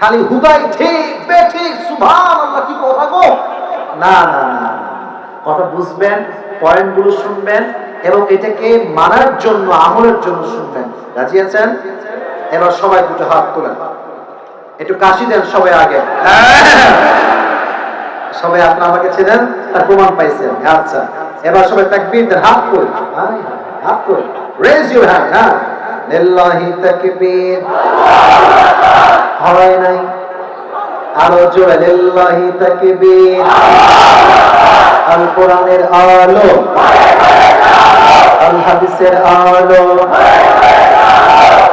খালি হুদাই ঠিক বেঠিক সুভান আল্লাহ কি কথা গো? না না না। কথা বুঝবেন, পয়েন্টগুলো শুনবেন, এবং এটাকে মানার জন্য, আমলের জন্য শুনবেন। রাজি আছেন? এবার সবাই দুটো হাত তোলেন। একটু কাশি দেন সবাই আগে। সবাই আপনার আমাকে ছেড়েন তার প্রমাণ পাইছেন। আচ্ছা এবার সবাই তাকবীর দেন। হাত কই হাত কই রেজ ইউর হ্যান্ড হ্যাঁ। লিল্লাহি তাকবীর। হয় নাই? আরও জোরে লিল্লাহি তাকবীর। আল কোরআনের আলো। আল হাদিসের আলো।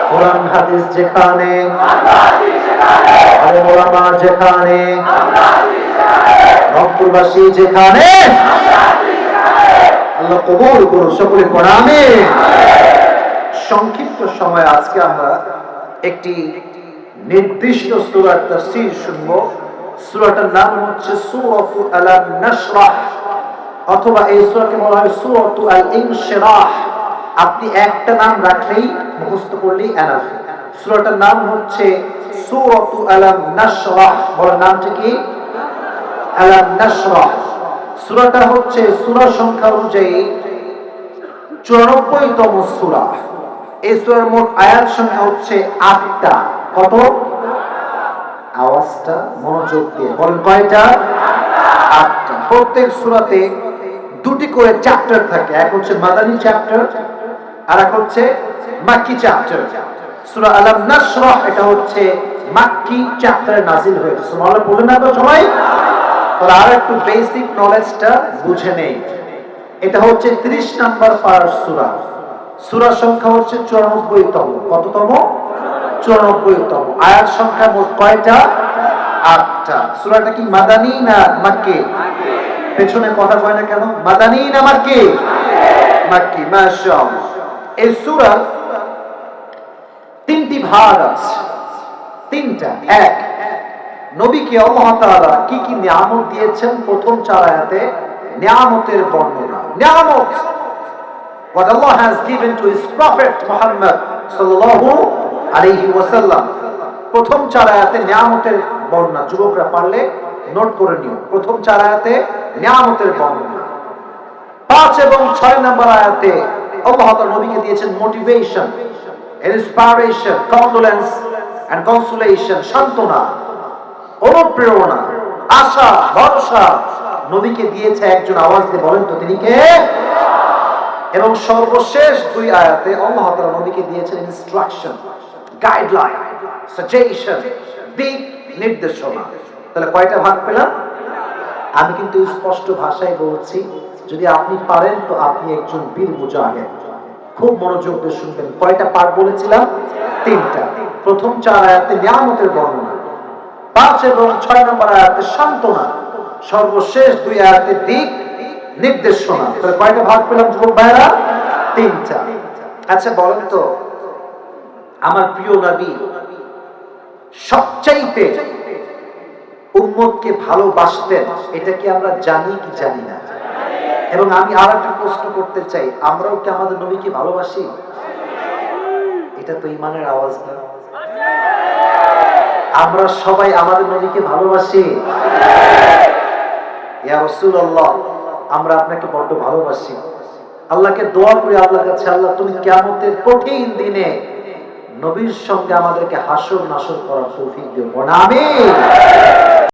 কোরআন, হাদিস যেখানে। আলে ওলামা যেখানে। রংপুরবাসী যেখানে। আল্লাহ কবুল করুন সকলে প্রণামে সংক্ষিপ্ত সময় আজকে আমরা একটি নির্দিষ্ট সূরার তাফসীর শুনব। সূরাটার নাম হচ্ছে সূরাতু আলাম নাশরাহ অথবা এই সূরাকে বলা হয় সূরাতু আল ইনশিরাহ আপনি একটা নাম রাখলেই মুখস্থ করলেই এনাফ। সূরাটার নাম হচ্ছে সূরাতু আলাম নাশরাহ বলার নামটা কি? আলাম নাশরাহ সূরাটা হচ্ছে সূরা সংখ্যা অনুযায়ী চুরানব্বই তম সূরা। এই সূরার মোট আয়াত সংখ্যা হচ্ছে আটটা। কত? আওয়াজটা মনোযোগ দিয়ে বলেন কয়টা? আটটা। প্রত্যেক সূরাতে দুটি করে চ্যাপ্টার থাকে। এক হচ্ছে মাদানী চ্যাপ্টার, আর এক হচ্ছে মাক্কি চ্যাপ্টার। সূরা আলাম এটা হচ্ছে মাক্কি চ্যাপ্টারে নাজিল হয়েছে। বলেন না তো সবাই। তাহলে আর একটু বেসিক নলেজটা বুঝে নেই। এটা হচ্ছে 30 নাম্বার পার সূরা। সূরা সংখ্যা হচ্ছে 94 তম কততম? 94 তম আয়াত সংখ্যা মোট কয়টা? আটটা। সূরাটা কি মাদানী না মাক্কি? পেছনে কথা কয় না কেন? মাদানী না মাক্কি? মাক্কি, মাশাআল্লাহ। এই সূরা তিনটি ভাগ আছে। তিনটা। এক, নবীকে তাআলা কি কি নিয়ামত দিয়েছেন? প্রথম চার আয়াতে নিয়ামতের বর্ণনা। নিয়ামত! What Allah has given to his prophet Muhammad sallallahu alayhi wasallam প্রথম চার আয়াতে নিয়ামতের বর্ণনা, যুবকরা পারলে নোট করে নিও। প্রথম চার আয়াতে নিয়ামতের বর্ণনা। পাঁচ এবং ছয় নম্বর আয়াতে আল্লাহ নবীকে দিয়েছেন motivation inspiration condolence and consolation সান্ত্বনা, অনুপ্রেরণা, আশা, ভরসা। নবীকে দিয়েছে একজন আওয়াজ দিয়ে বলেন তো তিনি কে? এবং সর্বশেষ দুই আয়াতে আল্লাহ তাআলা নবীকে দিয়েছেন ইনস্ট্রাকশন গাইডলাইন সাজেশন দিক নির্দেশনা। তাহলে কয়টা ভাগ পেলাম? আমি কিন্তু স্পষ্ট ভাষায় বলছি, যদি আপনি পারেন তো আপনি একজন বীর মুজাহিদ। খুব মনোযোগ দিয়ে শুনবেন, কয়টা পাঠ বলেছিলাম? তিনটা। প্রথম চার আয়াতে নিয়ামতের বর্ণনা, পাঁচ এবং ছয় নম্বর আয়াতে সান্ত্বনা, সর্বশেষ দুই আয়াতে দিক নির্দেশনা। তাহলে কয়টা ভাগ পেলাম যুবক ভাইরা তিনটা। আচ্ছা বলেন তো, আমার প্রিয় নবী, সবচাইতে উম্মতকে ভালোবাসতেন, এটা কি আমরা জানি কি জানি না? এবং আমি আর একটা প্রশ্ন করতে চাই, আমরাও কি আমাদের নবীকে ভালোবাসি? এটা তো ইমানের আওয়াজ না। আমরা সবাই আমাদের নবীকে ভালোবাসি। ইয়া রাসূলুল্লাহ আমরা আপনাকে বড্ড ভালোবাসি। আল্লাহকে দোয়া করে আল্লাহ কাছে, আল্লাহ তুমি কেমতের কঠিন দিনে নবীর সঙ্গে আমাদেরকে হাসর নাসর করার তৌফিক দিও। আমিন।